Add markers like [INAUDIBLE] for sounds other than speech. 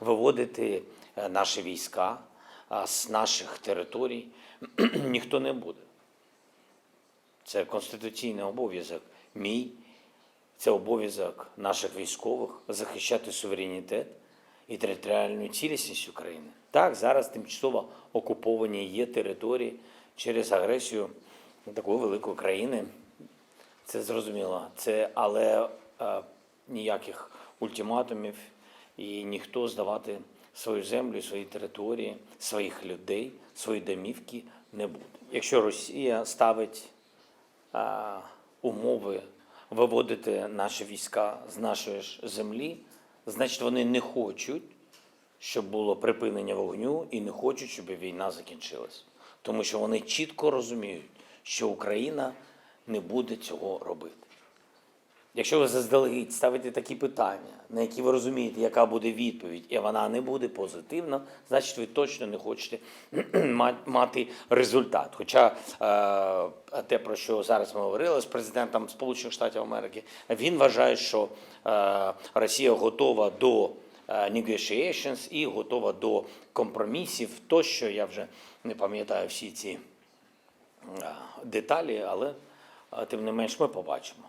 Виводити е, наші війська з наших територій [CLEARS THROAT] ніхто не буде. Це конституційний обов'язок мій, це обов'язок наших військових захищати суверенітет і територіальну цілісність України. Так, зараз тимчасово окуповані є території через агресію такої великої країни. Це зрозуміло. Це але е, ніяких ультиматумів і ніхто здавати свою землю, свої території, своїх людей, свої домівки не буде. Якщо Росія ставить а, умови виводити наші війська з нашої ж землі, значить вони не хочуть, щоб було припинення вогню і не хочуть, щоб війна закінчилась. Тому що вони чітко розуміють, що Україна не буде цього робити. Якщо ви заздалегідь ставите такі питання, на які ви розумієте, яка буде відповідь, і вона не буде позитивна, значить ви точно не хочете [CLEARS THROAT] мати результат. Хоча е, те, про що зараз ми говорили з президентом Сполучених Штатів Америки, він вважає, що е, Росія готова до е, negotiations і готова до компромісів. Тощо я вже не пам'ятаю всі ці е, деталі, але е, тим не менш ми побачимо.